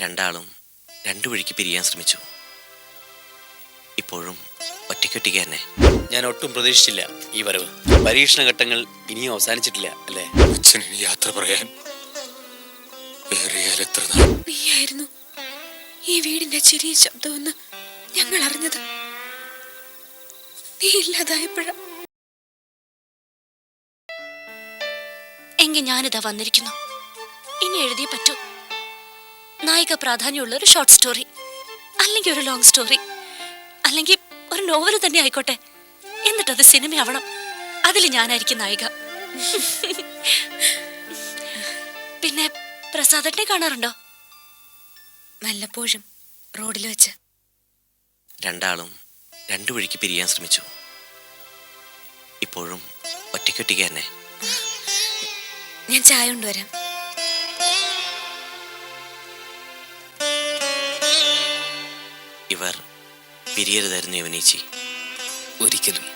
രണ്ടാളും രണ്ടു വഴിക്ക് പിരിയാൻ ശ്രമിച്ചു. ഇപ്പോഴും ഒറ്റയ്ക്കൊറ്റയ്ക്ക് തന്നെ. ഞാൻ ഒട്ടും പ്രതീക്ഷിച്ചില്ല ഈ വരവ്. പരീക്ഷണ ഘട്ടങ്ങൾ ഇനിയും അവസാനിച്ചിട്ടില്ല അല്ലേ? അച്ഛന് യാത്ര പറയാൻ നീയായിരുന്നു ഈ വീടിന്റെ ചെറിയ ശബ്ദമെന്ന് ഞങ്ങൾ അറിഞ്ഞത്. നീ ഇല്ലാതായപ്പോഴ. എങ്കിൽ ഞാനിതാ വന്നിരിക്കുന്നു. ഇനി എഴുതിയേ പറ്റൂ. നായിക പ്രാധാന്യമുള്ള ഒരു ഷോർട്ട് സ്റ്റോറി അല്ലെങ്കിൽ ഒരു ലോങ് സ്റ്റോറി അല്ലെങ്കിൽ ഒരു നോവൽ തന്നെ ആയിക്കോട്ടെ. എന്നിട്ടത് സിനിമയാവണം. അതിൽ ഞാനായിരിക്കും നായിക. പിന്നെ പ്രസാദത്തെ കാണാറുണ്ടോ? വല്ലപ്പോഴും റോഡിൽ വെച്ച്. രണ്ടാളും രണ്ടു വഴിക്ക് പിരിയാൻ ശ്രമിച്ചു. ഇപ്പോഴും ഒറ്റയ്ക്കൊറ്റയ്ക്ക് തന്നെ. ഞാൻ ചായ കൊണ്ടുവരാം. ഇവർ പിരിയരുതായിരുന്നു യവനീച്ചി. ഒരിക്കലും.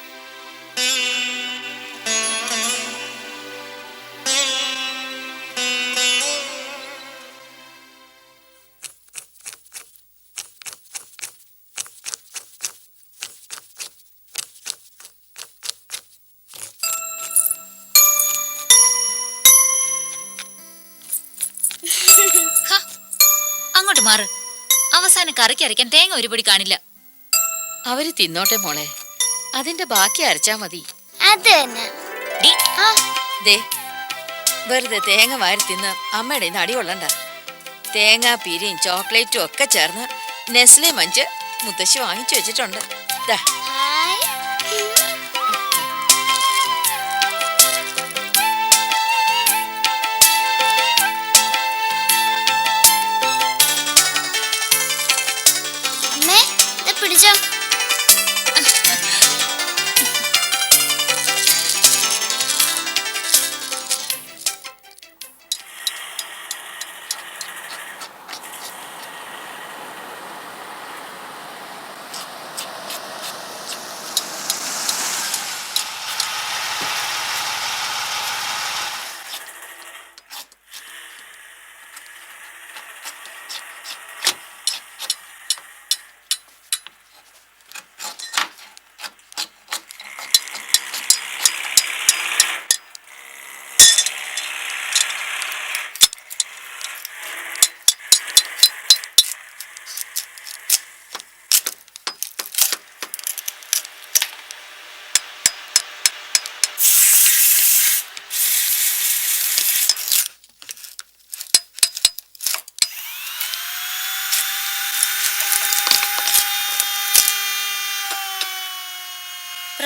അവസാനം കറിക്ക് അരയ്ക്കാൻ തേങ്ങ ഒരുപടി കാണില്ല. അവർ തിന്നോട്ടെ മോളെ. അതിന്റെ ബാക്കി അരച്ചാ മതി. അത് തന്നെ. ഡി, ദേ. വെറുതെ തേങ്ങ വാരി തിന്ന് അമ്മയുടെ ഇന്ന് അടി കൊള്ളണ്ട. തേങ്ങ പിരിയും ചോക്ലേറ്റും ഒക്കെ ചേർന്ന് നെസ്ലെ മഞ്ച് മുത്തശ്ശി വാങ്ങിച്ചു വെച്ചിട്ടുണ്ട്. ദാ.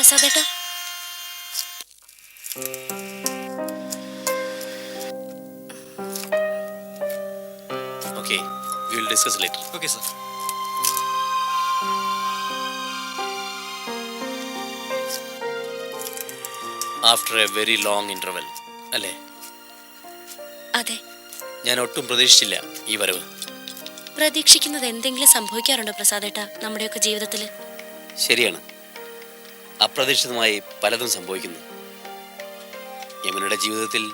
പ്രസാദേട്ടാ. Okay will discuss later okay sir after a very long interval അല്ലേ? അതെ. ഞാൻ ഒട്ടും പ്രതീക്ഷിച്ചില്ല ഈ വരവ്. പ്രതീക്ഷിക്കുന്നത് എന്തെങ്കിലും സംഭവിക്കാറുണ്ടോ പ്രസാദേട്ടാ നമ്മുടെയൊക്കെ ജീവിതത്തിൽ ശരിയാണ്. അപ്രതീക്ഷിതമായി പലതും സംഭവിക്കുന്നു. യമുനയുടെ ജീവിതത്തിൽ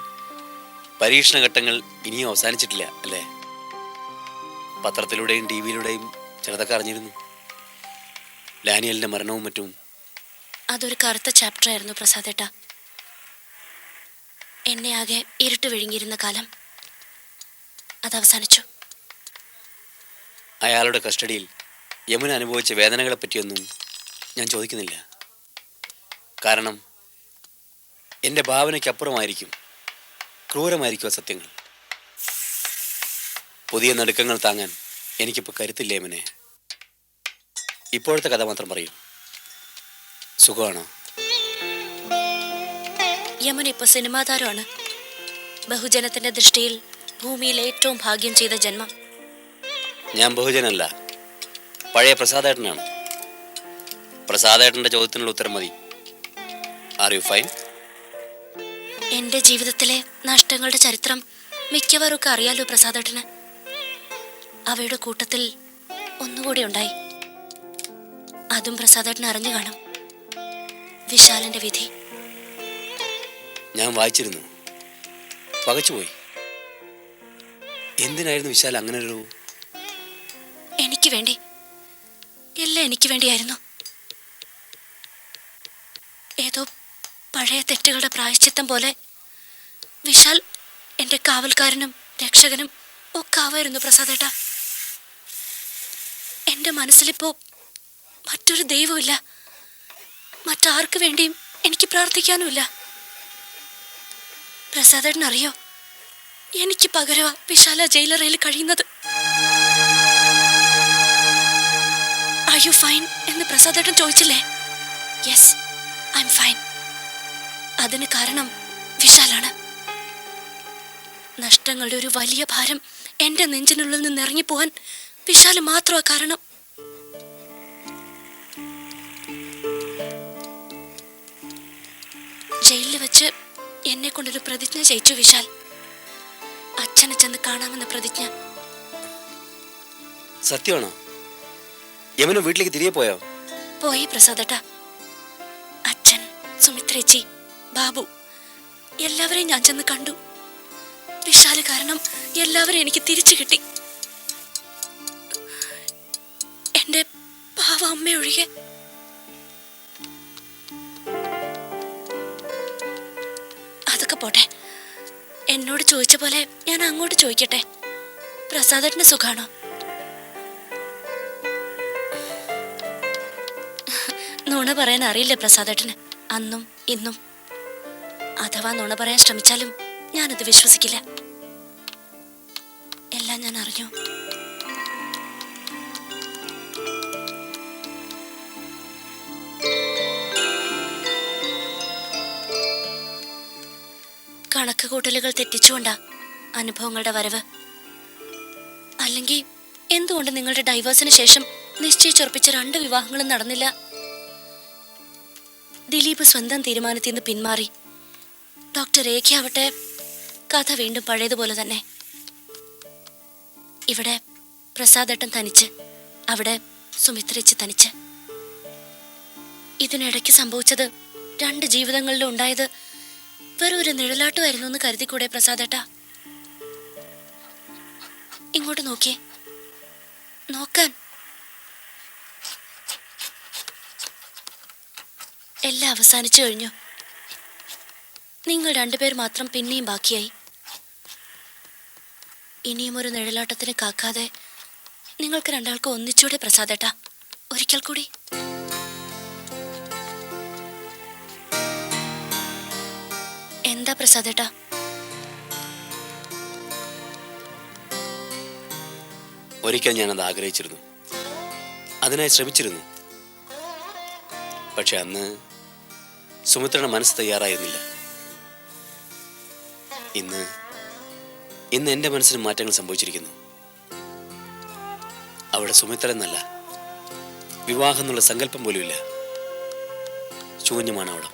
പരീക്ഷണ ഘട്ടങ്ങൾ ഇനിയും അവസാനിച്ചിട്ടില്ല അല്ലേ? പത്രത്തിലൂടെയും ടി വിയിലൂടെയും ചിലതൊക്കെ അറിഞ്ഞിരുന്നു. ലാനിയലിന്റെ മരണവും മറ്റും. അതൊരു കറുത്ത ചാപ്റ്റർ ആയിരുന്നു പ്രസാദേട്ട. എന്നെ ആകെ ഇരുട്ട് വിഴുങ്ങിയിരുന്ന കാലം അത് അവസാനിച്ചു അയാളുടെ കസ്റ്റഡിയിൽ യമുന അനുഭവിച്ച വേദനകളെ പറ്റിയൊന്നും ഞാൻ ചോദിക്കുന്നില്ല. കാരണം എന്റെ ഭാവനയ്ക്കപ്പുറമായിരിക്കും ക്രൂരമായിരിക്കും ആ സത്യങ്ങൾ. പുതിയ നടുക്കങ്ങൾ താങ്ങാൻ എനിക്കിപ്പോൾ കരുത്തില്ലേ മനെ? ഇപ്പോഴത്തെ കഥ മാത്രം പറയും. സുഖമാണോ? യമൻ ഇപ്പോൾ സിനിമാ താരമാണ് ബഹുജനത്തിന്റെ ദൃഷ്ടിയിൽ ഭൂമിയിൽ ഏറ്റവും ഭാഗ്യം ചെയ്ത ജന്മം. ഞാൻ ബഹുജനല്ല പഴയ പ്രസാദേട്ടനാണ്. പ്രസാദേട്ടന്റെ ചോദ്യത്തിനുള്ള ഉത്തരം മതി. ആർ യു ഫൈൻ എന്റെ ജീവിതത്തിലെ നഷ്ടങ്ങളുടെ ചരിത്രം മിക്കവാറൊക്കെ അറിയാലോ പ്രസാദേട്ടന്. അവയുടെ കൂട്ടത്തിൽ ഒന്നുകൂടി ഉണ്ടായി. അതും പ്രസാദേട്ടൻ അറിഞ്ഞു കാണും. വിശാലന്റെ വിധി. ഞാൻ വായിച്ചിരുന്നു. പകച്ചുപോയി എന്തിനായിരുന്നു വിശാൽ അങ്ങനെ ഒരു എനിക്ക് വേണ്ടി. എല്ലാം എനിക്ക് വേണ്ടിയായിരുന്നു. ഏതോ പഴയ തെറ്റുകളുടെ പ്രായശ്ചിത്തം പോലെ വിശാൽ എന്റെ കാവൽക്കാരനും രക്ഷകനും ഒക്കെ ആവായിരുന്നു പ്രസാദേട്ട. എന്റെ മനസ്സിലിപ്പോ മറ്റൊരു ദൈവമില്ല. മറ്റാർക്ക് വേണ്ടിയും എനിക്ക് പ്രാർത്ഥിക്കാനുമില്ല. പ്രസാദേട്ടൻ അറിയോ എനിക്ക് പകരവ വിശാല ജയിലറയിൽ കഴിയുന്നത്. ആർ യു ഫൈൻ എന്ന് പ്രസാദേട്ടൻ ചോദിച്ചില്ലേ? യെസ് ഐ എം ഫൈൻ അതിന് കാരണം വിശാലാണ്. നഷ്ടങ്ങളുടെ ഒരു വലിയ ഭാരം എന്റെ നെഞ്ചിനുള്ളിൽ നിന്ന് ഇറങ്ങിപ്പോവാൻ വിശാൽ മാത്രമാ കാരണം. ജയിലിൽ വെച്ച് എന്നെ കൊണ്ടൊരു പ്രതിജ്ഞ ചെയ്യിച്ചു വിശാൽ. അച്ഛനെ ചെന്ന് കാണാമെന്ന പ്രതിജ്ഞ. സത്യമാണോ? യമന വീട്ടിലേക്ക് തിരികെ പോയോ? പോയി പ്രസാദേട്ട. അച്ഛൻ സുമിത്രേച്ചി. ബാബു എല്ലാവരെയും ഞാൻ ചെന്ന് കണ്ടു. വിശാൽ കാരണം എല്ലാവരെയും എനിക്ക് തിരിച്ചു കിട്ടി. എന്റെ പാവ അമ്മ ഒഴികെ അതൊക്കെ പോട്ടെ. എന്നോട് ചോദിച്ച പോലെ ഞാൻ അങ്ങോട്ട് ചോദിക്കട്ടെ. പ്രസാദത്തിന് സുഖാണോ? നുണ പറയാൻ അറിയില്ല പ്രസാദേട്ടന് അന്നും ഇന്നും. അഥവാ നുണ പറയാൻ ശ്രമിച്ചാലും ഞാനത് വിശ്വസിക്കില്ല. എല്ലാം ഞാൻ അറിഞ്ഞു. കണക്ക് കൂട്ടലുകൾ തെറ്റിച്ചുകൊണ്ടാ അനുഭവങ്ങളുടെ വരവ്. അല്ലെങ്കിൽ എന്തുകൊണ്ട് നിങ്ങളുടെ ഡൈവേഴ്സിന് ശേഷം നിശ്ചയിച്ചുറപ്പിച്ച രണ്ട് വിവാഹങ്ങളും നടന്നില്ല? ദിലീപ് സ്വന്തം തീരുമാനത്തിൽ നിന്ന് പിന്മാറി. ഡോക്ടർ രേഖയാവട്ടെ. കഥ വീണ്ടും പഴയതുപോലെ തന്നെ. ഇവിടെ പ്രസാദേട്ടൻ തനിച്ച് അവിടെ സുമിത്രച്ച് തനിച്ച്. ഇതിനിടയ്ക്ക് സംഭവിച്ചത് രണ്ട് ജീവിതങ്ങളിലും ഉണ്ടായത് വെറും ഒരു നിഴലാട്ടുമായിരുന്നു എന്ന് കരുതിക്കൂടെ പ്രസാദേട്ട? ഇങ്ങോട്ട് നോക്കിയേ. നോക്കാൻ. എല്ലാം അവസാനിച്ചു കഴിഞ്ഞു. നിങ്ങൾ രണ്ടുപേർ മാത്രം പിന്നെയും ബാക്കിയായി. ഇനിയും ഒരു നിഴലാട്ടത്തിന് കാക്കാതെ നിങ്ങൾക്ക് രണ്ടാൾക്ക് ഒന്നിച്ചൂടെ പ്രസാദേട്ടാ. ഒരിക്കൽ കൂടി. എന്താ പ്രസാദേട്ടാ? ഒരിക്കൽ ഞാനത് ആഗ്രഹിച്ചിരുന്നു. അതിനായി ശ്രമിച്ചിരുന്നു. പക്ഷെ അന്ന് സുമിത്രയുടെ മനസ്സ് തയ്യാറായിരുന്നില്ല. ഇന്ന് ഇന്ന് എന്റെ മനസ്സിന് മാറ്റങ്ങൾ സംഭവിച്ചിരിക്കുന്നു. അവിടെ സുമിത്ര എന്നല്ല വിവാഹം എന്നുള്ള സങ്കല്പം പോലുമില്ല ശൂന്യമാണ് അവിടെ.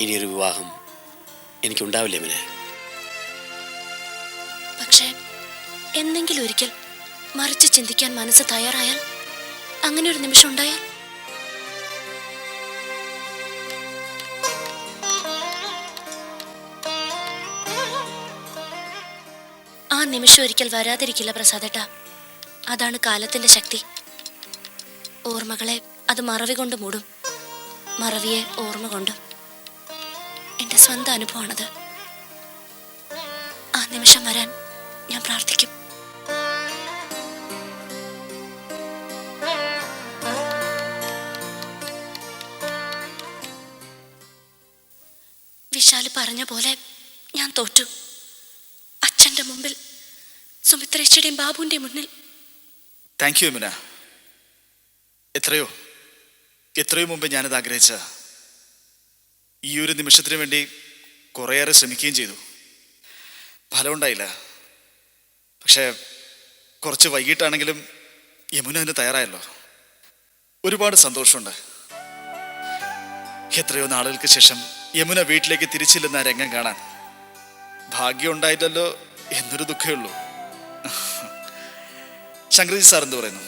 ഇനിയൊരു വിവാഹം എനിക്കുണ്ടാവില്ല മിനെ. പക്ഷേ എന്തെങ്കിലും ഒരിക്കൽ മറിച്ച് ചിന്തിക്കാൻ മനസ്സ് തയ്യാറായാൽ അങ്ങനെ ഒരു നിമിഷം ഉണ്ടായാൽ? നിമിഷം ഒരിക്കൽ വരാതിരിക്കില്ല പ്രസാദേട്ട. അതാണ് കാലത്തിന്റെ ശക്തി. ഓർമ്മകളെ അത് മറവി കൊണ്ട് മൂടും. മറവിയെ ഓർമ്മ കൊണ്ടും. എന്റെ സ്വന്തം അനുഭവമാണത്. ആ നിമിഷം വരാൻ ഞാൻ പ്രാർത്ഥിക്കും. വിശാൽ പറഞ്ഞ പോലെ ഞാൻ തോറ്റു. അച്ഛന്റെ മുമ്പിൽ സുമിത്രേച്ചിയുടെയും ബാബുവിന്റെ മുന്നിൽ. താങ്ക് യു എത്രയോ എത്രയോ മുമ്പ് ഞാനത് ആഗ്രഹിച്ച ഈ ഒരു നിമിഷത്തിന് വേണ്ടി കുറേയേറെ ശ്രമിക്കുകയും ചെയ്തു. ഫലമുണ്ടായില്ല. പക്ഷേ കുറച്ച് വൈകിട്ടാണെങ്കിലും യമുന അതിന് തയ്യാറായല്ലോ. ഒരുപാട് സന്തോഷമുണ്ട്. എത്രയോ നാളുകൾക്ക് ശേഷം യമുന വീട്ടിലേക്ക് തിരിച്ചില്ലെന്ന രംഗം കാണാൻ. ഭാഗ്യം ഉണ്ടായില്ലല്ലോ എന്നൊരു ദുഃഖമേ ഉള്ളൂ. ശങ്കരജി സാർ എന്ത് പറയുന്നു?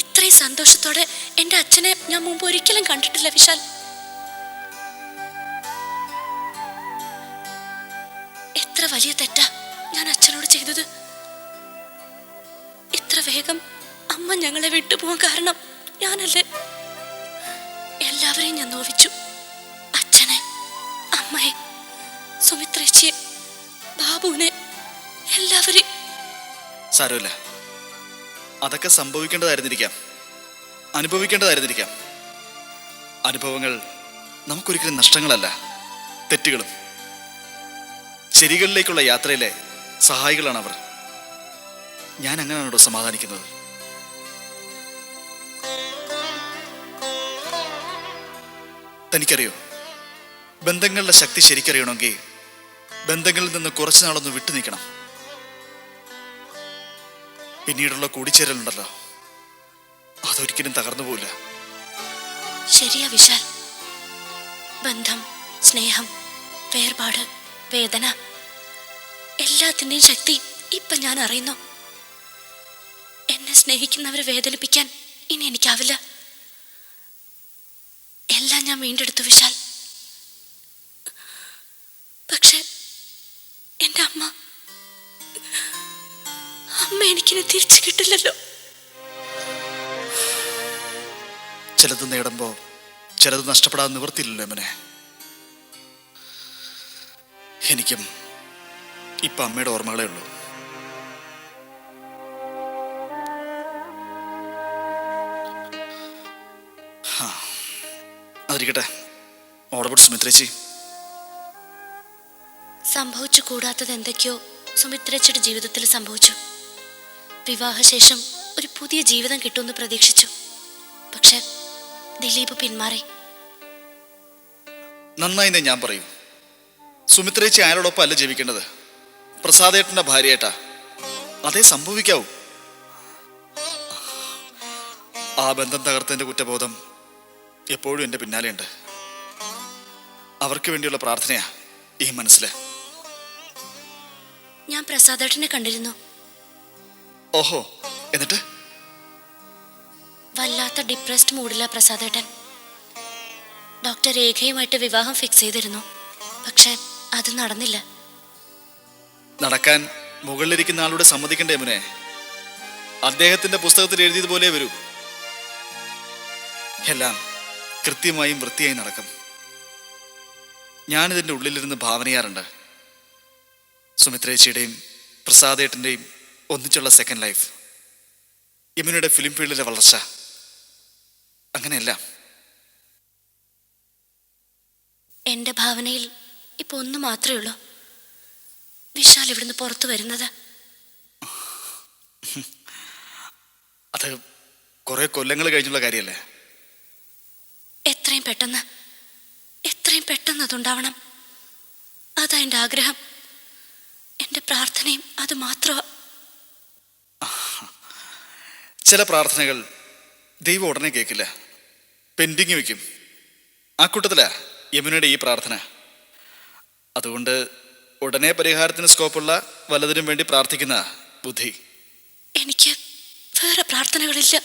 ഇത്രയും സന്തോഷത്തോടെ എന്റെ അച്ഛനെ ഞാൻ മുമ്പ് ഒരിക്കലും കണ്ടിട്ടില്ല വിശാൽ. എത്ര വലിയ തെറ്റാ ഞാൻ അച്ഛനോട് ചെയ്തത്. ഇത്ര വേഗം അമ്മ ഞങ്ങളെ വിട്ടുപോകാൻ കാരണം ഞാനല്ലേ? എല്ലാവരെയും ഞാൻ നോവിച്ചു. അച്ഛനെ അമ്മയെ സുമിത്രേച്ചിയെ ബാബുവിനെ എല്ലാവരെയും. സാരമില്ല. അതൊക്കെ സംഭവിക്കേണ്ടതായിരുന്നിരിക്കാം. അനുഭവിക്കേണ്ടതായിരുന്നിരിക്കാം. അനുഭവങ്ങൾ നമുക്കൊരിക്കലും നഷ്ടങ്ങളല്ല തെറ്റുകളും. ശരികളിലേക്കുള്ള യാത്രയിലെ സഹായികളാണ് അവർ ഞാൻ അങ്ങനെയാണോ സമാധാനിക്കുന്നത്? തനിക്കറിയോ? ബന്ധങ്ങളുടെ ശക്തി ശരിക്കറിയണമെങ്കിൽ ബന്ധങ്ങളിൽ നിന്ന് കുറച്ചു നാളൊന്ന് വിട്ടു നിൽക്കണം പിന്നീടുള്ള കൂടിച്ചേരലുണ്ടല്ലോ. അതൊരിക്കലും തകർന്നു പോവില്ല. ശരിയാ വിശാൽ. ബന്ധം സ്നേഹം വേർപാട് വേദന എല്ലാത്തിന്റെയും ശക്തി ഇപ്പൊ ഞാൻ അറിയുന്നു. എന്നെ സ്നേഹിക്കുന്നവരെ വേദനിപ്പിക്കാൻ ഇനി എനിക്കാവില്ല. എല്ലാം ഞാൻ വീണ്ടെടുത്തു വിശാൽ. പക്ഷെ എന്റെ അമ്മ അമ്മ എനിക്കിനെ തിരിച്ചു കിട്ടില്ലല്ലോ. ചിലത് നേടുമ്പോൾ ചിലത് നഷ്ടപ്പെടാൻ നിവർത്തിയില്ലല്ലോ അമ്മനെ. എനിക്കും ഇപ്പൊ അമ്മയുടെ ഓർമ്മകളേ ഉള്ളൂ. ഹാ, അതിരിക്കട്ടെ. ഓടപെട്ട് സുമിത്രേച്ചി. സംഭവിച്ചു കൂടാത്തത് എന്തൊക്കെയോ സുമിത്രേച്ചിയുടെ ജീവിതത്തിൽ സംഭവിച്ചു. വിവാഹശേഷം ഒരു പുതിയ ജീവിതം കിട്ടുമെന്ന് പ്രതീക്ഷിച്ചു. പക്ഷെ ദിലീപ് പിന്മാറി. നന്നായി ഞാൻ പറയൂ. സുമിത്രേച്ചി അയാളോടൊപ്പം അല്ല ജീവിക്കേണ്ടത്. പ്രസാദേട്ടന്റെ ഭാര്യയേട്ടാ. അതേ സംഭവിക്കാവൂ. ആ ബന്ധം തകർത്തതിന്റെ കുറ്റബോധം എപ്പോഴും എന്റെ പിന്നാലെയുണ്ട്. അവർക്ക് വേണ്ടിയുള്ള പ്രാർത്ഥനയാ ഈ മനസ്സിലെ. ഞാൻ പ്രസാദേട്ടനെ കണ്ടിരുന്നു. ഓഹോ എന്നിട്ട്? വല്ലാത്ത ഡിപ്രസ്ഡ് മൂഡില പ്രസാദേട്ടൻ. ഡോക്ടർ രേഖയുമായിട്ട് വിവാഹം ഫിക്സ് ചെയ്തിരുന്നു. പക്ഷെ അത് നടന്നില്ല. നടക്കാൻ മുകളിലിരിക്കുന്ന ആളോട് സമ്മതിക്കണ്ടേ മുനെ? അദ്ദേഹത്തിന്റെ പുസ്തകത്തിൽ എഴുതിയതുപോലെ വരൂ. എല്ലാം കൃത്യമായും വൃത്തിയായി നടക്കും. ഞാനിതിന്റെ ഉള്ളിലിരുന്ന് ഭാവനയാറുണ്ട്. സുമിത്രേച്ചിയുടെയും പ്രസാദേട്ടന്റെയും ഒന്നിച്ചുള്ള സെക്കൻഡ് ലൈഫ് യമുനയുടെ ഫിലിം ഫീൽഡിലെ വളർച്ച. അങ്ങനെയല്ല. എന്റെ ഭാവനയിൽ ഇപ്പൊ ഒന്ന് മാത്രമേ ഉള്ളൂ. വിശാൽ ഇവിടുന്ന് പുറത്തു വരുന്നത്. അത് കുറെ കൊല്ലങ്ങൾ കഴിഞ്ഞുള്ള കാര്യല്ലേ? എത്രയും പെട്ടെന്ന് എത്രയും പെട്ടെന്ന് അതുണ്ടാവണം. അതാ എന്റെ ആഗ്രഹം. എന്റെ പ്രാർത്ഥനയും അത് മാത്രമാണ് ചില പ്രാർത്ഥനകൾ ദൈവം ഉടനെ കേൾക്കില്ല പെൻഡിങ് വയ്ക്കും ആ കൂട്ടത്തില യമുനയുടെ ഈ പ്രാർത്ഥന. അതുകൊണ്ട് ഉടനെ പരിഹാരത്തിന് സ്കോപ്പുള്ള വലതിനും വേണ്ടി പ്രാർത്ഥിക്കുന്ന ബുദ്ധി. എനിക്ക് വേറെ പ്രാർത്ഥനകളില്ല.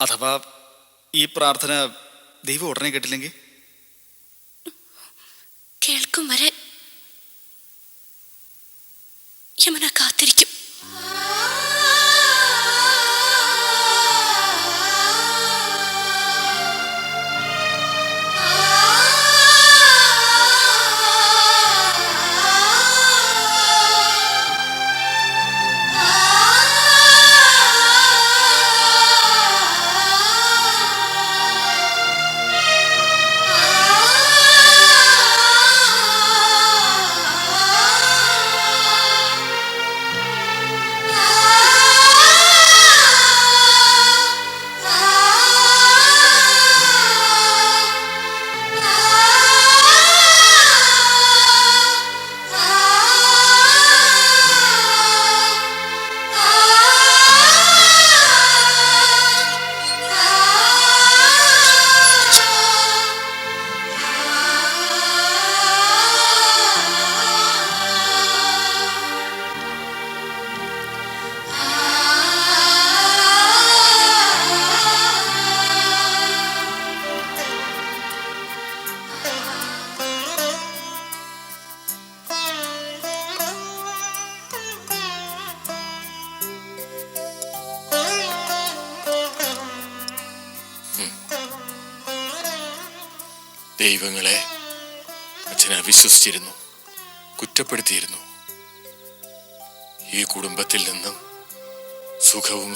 അഥവാ ഈ പ്രാർത്ഥന ദൈവം ഉടനെ കേട്ടില്ലെങ്കിൽ? കേൾക്കും വരെ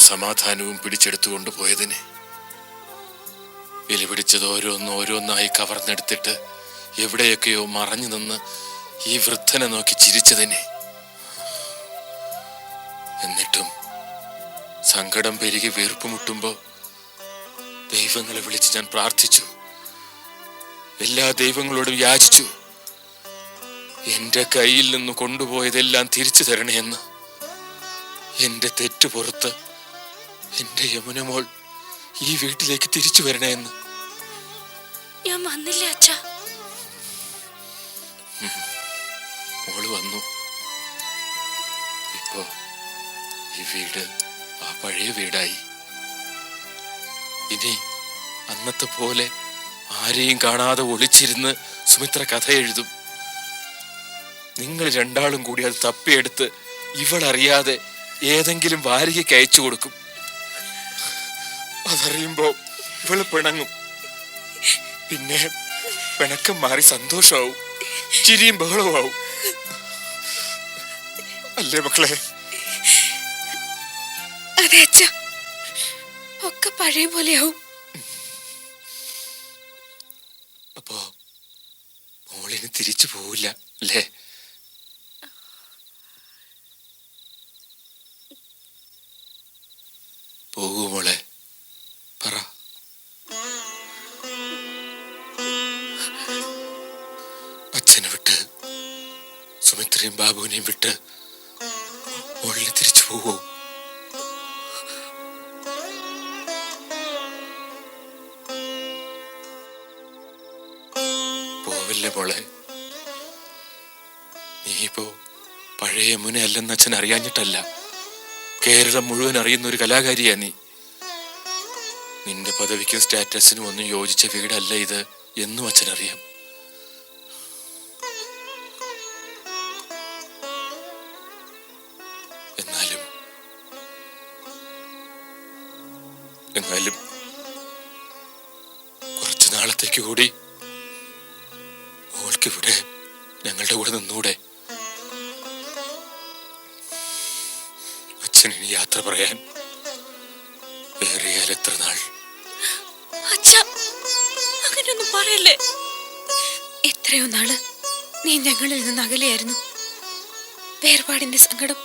സമാധാനവും പിടിച്ചെടുത്തുകൊണ്ട് പോയതിന്. വിലപിടിച്ചത് ഓരോന്ന് ഓരോന്നായി കവർന്നെടുത്തിട്ട് എവിടെയൊക്കെയോ മറഞ്ഞു നിന്ന് ഈ വൃദ്ധനെ നോക്കി ചിരിച്ചതിനെ. എന്നിട്ടും സങ്കടം പെരുകി വീർപ്പുമുട്ടുമ്പോ ദൈവങ്ങളെ വിളിച്ച് ഞാൻ പ്രാർത്ഥിച്ചു. എല്ലാ ദൈവങ്ങളോടും യാചിച്ചു. എന്റെ കയ്യിൽ നിന്ന് കൊണ്ടുപോയതെല്ലാം തിരിച്ചു തരണേന്ന് എന്റെ തെറ്റു പുറത്ത് എന്റെ യമുനമോൾ ഈ വീട്ടിലേക്ക് തിരിച്ചു വരണേന്ന് ഞാൻ വന്നില്ല അച്ഛാ? മോൾ വന്നു. ഇപ്പോ ഈ വീട് ആ പഴയ വീടായി. ഇനി അന്നത്തെ പോലെ ആരെയും കാണാതെ ഒളിച്ചിരുന്ന് സുമിത്ര കഥ എഴുതും. നിങ്ങൾ രണ്ടാളും കൂടി അത് തപ്പിയെടുത്ത് ഇവളറിയാതെ ഏതെങ്കിലും വാരികയ്ക്ക് അയച്ചു കൊടുക്കും. അതറിയുമ്പോ ഇവൾ പിണങ്ങും. പിന്നെ പിണക്കം മാറി സന്തോഷമാവും ചിരിയും ബഹളവും ആവും അല്ലേ മക്കളെ? അതെ അച്ഛ. ഒക്കെ പഴയ പോലെയാവും. അപ്പോ മോളിന് തിരിച്ചു പോവില്ല അല്ലേ? ബാബുവിനെയും വിട്ട് ഉള്ളിൽ തിരിച്ചു പോകൂ പോവില്ലേ മോളെ? നീയിപ്പോ പഴയ യമുന അല്ലെന്ന് അച്ഛൻ അറിയാഞ്ഞിട്ടല്ല. കേരളം മുഴുവൻ അറിയുന്ന ഒരു കലാകാരിയാ നീ. നിന്റെ പദവിക്കും സ്റ്റാറ്റസിനും ഒന്നും യോജിച്ച വീടല്ല ഇത് എന്നും അച്ഛനറിയാം. എന്നാലും കുറച്ചു നാളത്തേക്ക് കൂടി ഇവിടെ ഞങ്ങളുടെ കൂടെ നിന്നൂടെ. അച്ഛൻ ഇനി യാത്ര പറയാൻ ഏറിയാൽ എത്ര നാൾ? അങ്ങനെയൊന്നും പറയല്ലേ? എത്രയോ നാൾ നീ ഞങ്ങളിൽ നിന്ന് അകലെയായിരുന്നു. വേർപാടിന്റെ സങ്കടം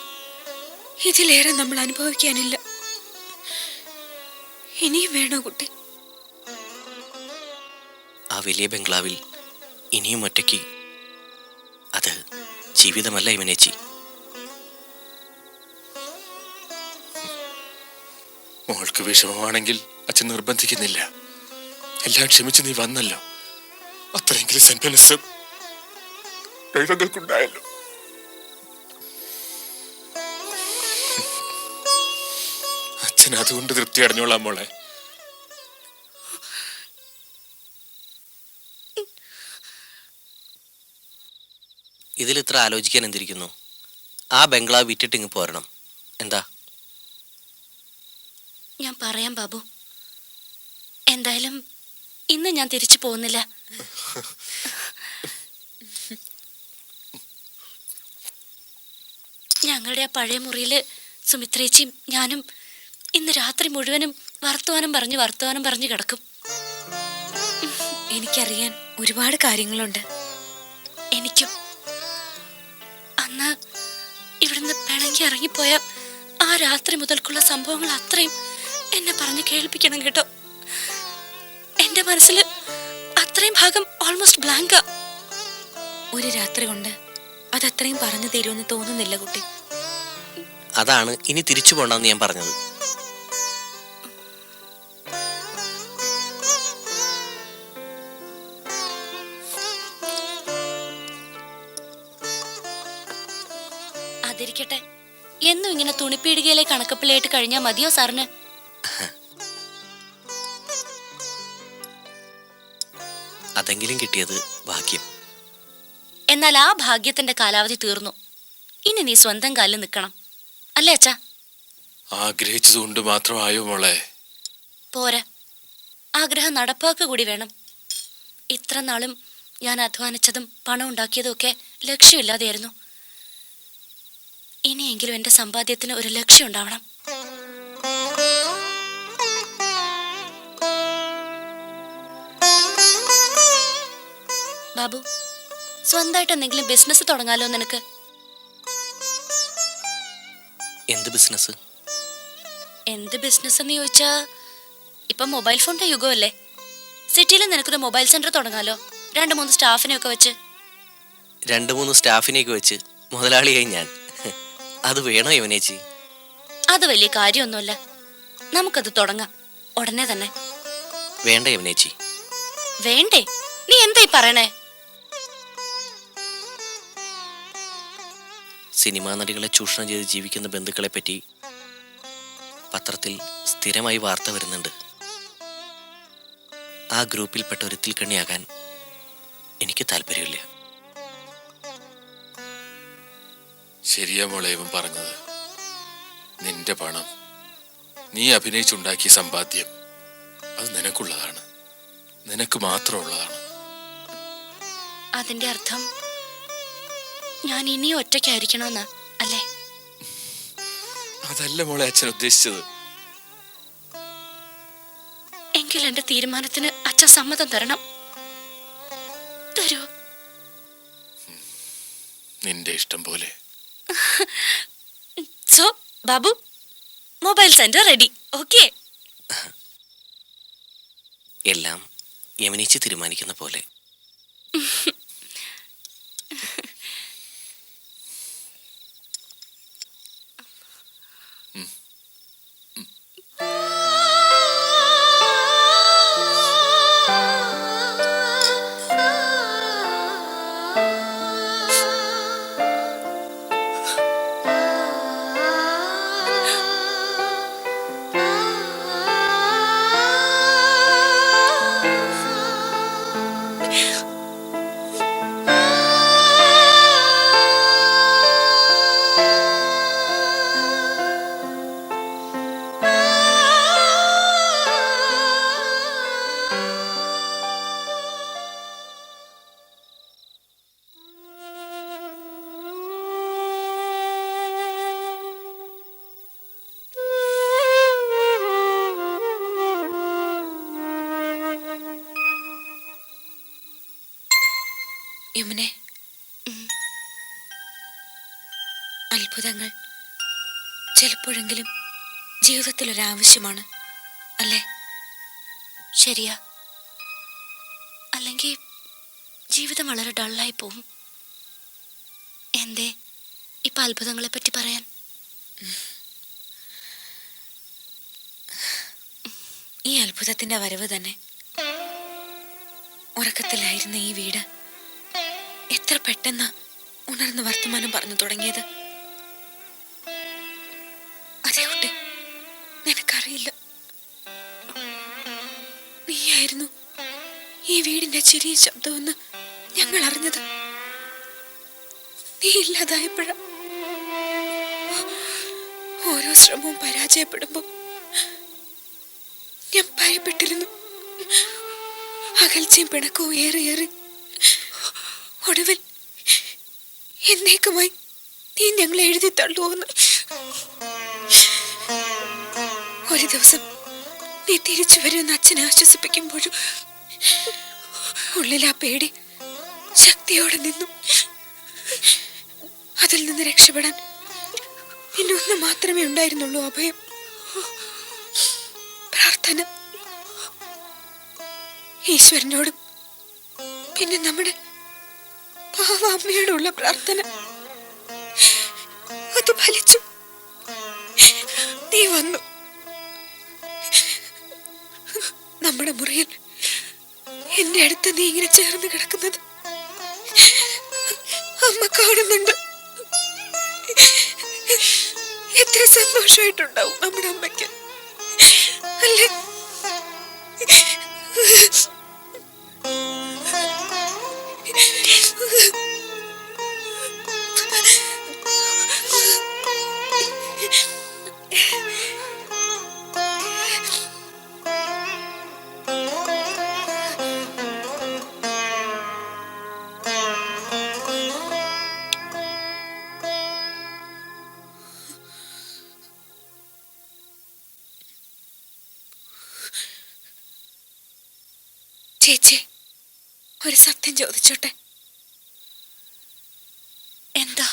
ഇതിലേറെ നമ്മൾ അനുഭവിക്കാനില്ല. ഇനിയും വേണോ കുട്ടി? ആ വലിയ ബംഗ്ലാവിൽ ഇനിയും ഒറ്റയ്ക്ക് അത് ജീവിതമല്ല ഇവനേച്ചി. മോൾക്ക് വിഷമമാണെങ്കിൽ അച്ഛൻ നിർബന്ധിക്കുന്നില്ല. എല്ലാം ക്ഷമിച്ച് നീ വന്നല്ലോ. അത്രയെങ്കിലും സെന്റനസ് ദൈവങ്ങൾക്കുണ്ടായല്ലോ. അച്ഛൻ അതുകൊണ്ട് തൃപ്തി അടഞ്ഞോളാം മോളെ. ഇതിൽ ഇത്ര ആലോചിക്കാൻ എന്തിരിക്കുന്നു? ആ ബംഗ്ലാവ് വിറ്റിട്ട് ഇങ്ങ് പോരണം. എന്താ? ഞാൻ പറയാം ബാബു. എന്തായാലും ഇന്ന് ഞാൻ തിരിച്ചു പോകുന്നില്ല. ഞങ്ങളുടെ ആ പഴയ മുറിയിൽ സുമിത്രേച്ചിയും ഞാനും ഇന്ന് രാത്രി മുഴുവനും വർത്തമാനം പറഞ്ഞ് വർത്തമാനം പറഞ്ഞ് കിടക്കും. എനിക്കറിയാൻ ഒരുപാട് കാര്യങ്ങളുണ്ട്. എനിക്കും. അന്ന് ഇവിടുന്ന് പിണങ്ങി ഇറങ്ങിപ്പോയ ആ രാത്രി മുതൽക്കുള്ള സംഭവങ്ങൾ അത്രയും എന്നെ പറഞ്ഞ് കേൾപ്പിക്കണം കേട്ടോ. എന്റെ മനസ്സിൽ അത്രയും ഭാഗം ഓൾമോസ്റ്റ് ബ്ലാങ്കാ ഒരു രാത്രി കൊണ്ട് അതത്രയും പറഞ്ഞു തരുമെന്ന് തോന്നുന്നില്ല കുട്ടി. അതാണ് ഇനി തിരിച്ചു പോണ്ടെന്ന് ഞാൻ പറഞ്ഞത്. എന്നും ഇങ്ങനെ തുണിപ്പീടികയിലെ കണക്കപ്പിള്ളയായിട്ട് കഴിഞ്ഞാൽ മതിയോ സാറിന്? അതെങ്കിലും കിട്ടിയത് ഭാഗ്യം. എന്നാൽ ആ ഭാഗ്യത്തിന്റെ കാലാവധി തീർന്നു. ഇനി നീ സ്വന്തം കാലിൽ നിൽക്കണം. അല്ലേ അച്ഛാ? ആഗ്രഹിച്ചതുകൊണ്ട് മാത്രമായോ മോളെ? പോരാ. ആഗ്രഹം നടപ്പാക്കുക കൂടി വേണം. ഇത്ര നാളും ഞാൻ അധ്വാനിച്ചതും പണം ഉണ്ടാക്കിയതും ഒക്കെ ലക്ഷ്യമില്ലാതെയായിരുന്നു. ഇനിയെങ്കിലും എന്റെ സമ്പാദ്യത്തിന് ഒരു ലക്ഷ്യം ഉണ്ടാവണം. ബാബു സ്വന്തമായിട്ട് എന്തെങ്കിലും ബിസിനസ് തുടങ്ങാലോ നിനക്ക്? എന്ത് ബിസിനസ്? എന്ത് ബിസിനസ് എന്ന് ചോദിച്ചാ ഇപ്പൊ മൊബൈൽ ഫോണിന്റെ യുഗമല്ലേ. സിറ്റിയിൽ നിനക്കൊരു മൊബൈൽ സെന്റർ തുടങ്ങാലോ? രണ്ട് മൂന്ന് സ്റ്റാഫിനെയൊക്കെ വെച്ച്. രണ്ട് മൂന്ന് സ്റ്റാഫിനെയൊക്കെ വെച്ച് മുതലാളിയായി ഞാൻ. അത് വേണോ യവനേച്ചി? അത് വലിയ കാര്യമൊന്നുമല്ല. നമുക്കത് തുടങ്ങാം. ഉടനെ തന്നെ. വേണ്ട യവനേച്ചി? വേണ്ടേ? നീ എന്തായി പറയണേ? സിനിമാ നടികളെ ചൂഷണം ചെയ്ത് ജീവിക്കുന്ന ബന്ധുക്കളെ പറ്റി പത്രത്തിൽ സ്ഥിരമായി വാർത്ത വരുന്നുണ്ട്. ആ ഗ്രൂപ്പിൽപ്പെട്ട ഒരുത്തിൽ കണ്ണിയാകാൻ എനിക്ക് താല്പര്യമില്ല. ശരിയാ മോളെ ഇവൻ പറഞ്ഞത്. നിന്റെ പണം നീ അഭിനയിച്ചുണ്ടാക്കിയ സമ്പാദ്യം അത് നിനക്കുള്ളതാണ്. നിനക്ക് മാത്രമുള്ളതാണ്. അതിന്റെ അർത്ഥം ഞാൻ ഇനി ഒറ്റയ്ക്കായിരിക്കണമെന്ന് അല്ലേ? അതല്ല മോളെ അച്ഛൻ ഉദ്ദേശിച്ചത്. എങ്കിൽ എന്റെ തീരുമാനത്തിന് അച്ഛൻ സമ്മതം തരണം. തരൂ. നിന്റെ ഇഷ്ടം പോലെ. So Babu mobile centre ready. Okay. എല്ലാം യമനിച്ച് തീരുമാനിക്കുന്ന പോലെ. ചിലപ്പോഴെങ്കിലും ജീവിതത്തിൽ ഒരാവശ്യമാണ് അല്ലേ? ശരിയാ. അല്ലെങ്കിൽ ജീവിതം വളരെ ഡള്ളായി പോവും എന്തേ? ഇപ്പൊ അത്ഭുതങ്ങളെ പറ്റി പറയാൻ. ഈ അത്ഭുതത്തിന്റെ വരവ് തന്നെ. ഉറക്കത്തിലായിരുന്ന ഈ വീട് എത്ര പെട്ടെന്ന് ഉണർന്ന് വർത്തമാനം പറഞ്ഞു തുടങ്ങിയത്. നീയായിരുന്നു ഈ വീടിന്റെ ചെറിയ ശബ്ദമെന്ന് ഞങ്ങൾ അറിഞ്ഞത്. നീ ഇല്ലാതായപ്പോഴ. ഓരോ ശ്രമവും പരാജയപ്പെടുമ്പോൾ ഞാൻ ഭയപ്പെട്ടിരുന്നു. അകൽച്ചയും പിണക്കവും ഏറെ ഏറി ഒടുവിൽ എന്നേക്കുമായി നീ ഞങ്ങളെ എഴുതി തള്ളുവോന്ന്. ഒരു ദിവസം നീ തിരിച്ചു വരുമെന്ന് അച്ഛനെ ആശ്വസിപ്പിക്കുമ്പോഴും ഉള്ളിൽ ആ പേടി ശക്തിയോടെ നിന്നു. അതിൽ നിന്ന് രക്ഷപ്പെടാൻ പിന്നെ ഒന്ന് മാത്രമേ ഉണ്ടായിരുന്നുള്ളൂ അഭയം. പ്രാർത്ഥന. ഈശ്വരനോടും പിന്നെ നമ്മുടെ പാവാമ്മയോടുള്ള പ്രാർത്ഥന. അത് ഫലിച്ചു നീ വന്നു. നമ്മുടെ മുറിയിൽ എന്റെ അടുത്ത് നീ ഇങ്ങനെ ചേർന്ന് കിടക്കുന്നത് അമ്മ കാണുന്നുണ്ട്. എത്ര സന്തോഷമായിട്ടുണ്ടാവും നമ്മുടെ അമ്മയ്ക്ക്. അല്ലേ? ചോദിച്ചോട്ടെ? എന്താ?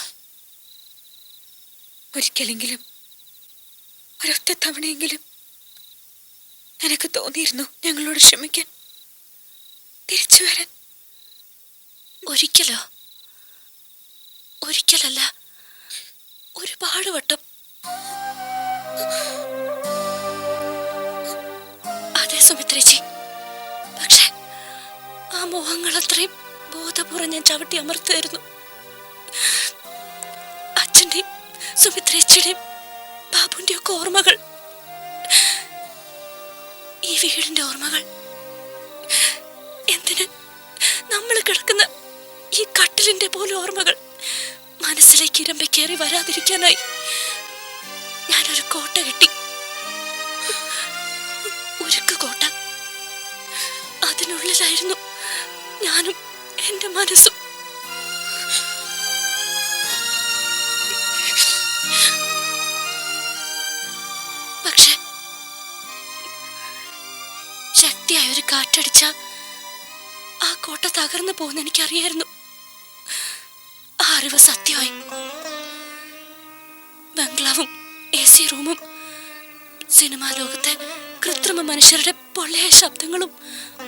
ഒരിക്കലെങ്കിലും ഒരൊറ്റ തവണയെങ്കിലും നിനക്ക് തോന്നിയിരുന്നു ഞങ്ങളോട് ക്ഷമിക്കാൻ? തിരിച്ചു വരാൻ? ഒരിക്കലോ? ഒരിക്കലല്ല ഒരുപാട് വട്ടം. അതെ സുമിത്രേച്ചി മോഹങ്ങൾ അത്രയും ബോധപൂർവം ഞാൻ ചവിട്ടി അമർത്തായിരുന്നു അച്ഛന്റെയും സുമിത്രേച്ചിയുടെയും ബാബുവിന്റെ ഒക്കെ ഓർമ്മകൾ. ഈ വീടിന്റെ ഓർമ്മകൾ. എന്തിന് നമ്മൾ കിടക്കുന്ന ഈ കട്ടിലിന്റെ പോലെ ഓർമ്മകൾ മനസ്സിലേക്ക് ഇരമ്പ കയറി വരാതിരിക്കാനായി ഞാനൊരു കോട്ട കെട്ടി. ഉരുക്ക് കോട്ട. അതിനുള്ളിലായിരുന്നു ഞാനും എന്റെ മനസ്സും പക്ഷെ ശക്തിയായ ഒരു കാറ്റടിച്ച ആ കോട്ട തകർന്നു പോകുന്ന എനിക്കറിയായിരുന്നു. ആ അറിവ് സത്യമായി. ബംഗ്ലാവും എ സി റൂമും സിനിമാ ലോകത്തെ കൃത്രിമ മനുഷ്യരുടെ പൊള്ളയ ശബ്ദങ്ങളും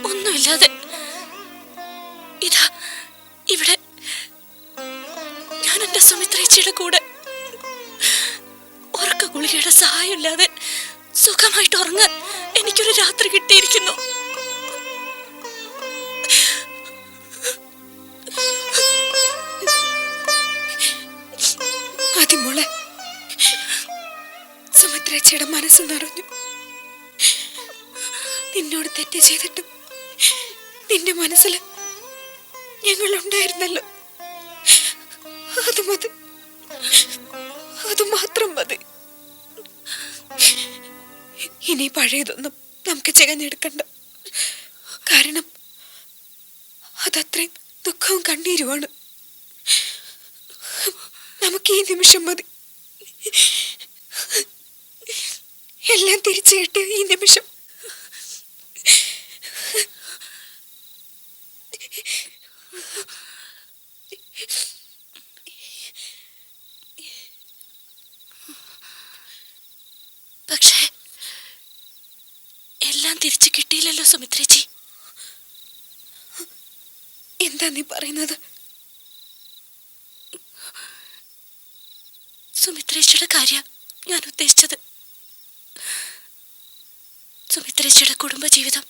ഒന്നുമില്ലാതെ സഹായമില്ലാതെ സുഖമായിട്ട് ഉറങ്ങാൻ എനിക്കൊരു രാത്രി കിട്ടിയിരിക്കുന്നു. അതിമോളെ സുമിത്രേച്ചിയുടെ മനസ്സ് നിറഞ്ഞു നിന്നോട് തെറ്റ് ചെയ്തിട്ടും നിന്റെ മനസ്സിൽ ഞങ്ങൾ ഉണ്ടായിരുന്നല്ലോ അത് മതി. അത് മാത്രം മതി. ഇനി പഴയതൊന്നും നമുക്ക് ചെകഞ്ഞെടുക്കണ്ട കാരണം അതത്രയും ദുഃഖവും കണ്ണീരുമാണ്. നമുക്ക് ഈ നിമിഷം മതി. എല്ലാം തിരിച്ചു കിട്ടിയ ഈ നിമിഷം. എല്ലാം തിരിച്ചു കിട്ടിയില്ലല്ലോ സുമിത്രേച്ചി. എന്താ നീ പറയുന്നത്? സുമിത്രേച്ചിയുടെ കാര്യം ഞാൻ ഉദ്ദേശിച്ചത്. സുമിത്രേച്ചിയുടെ കുടുംബജീവിതം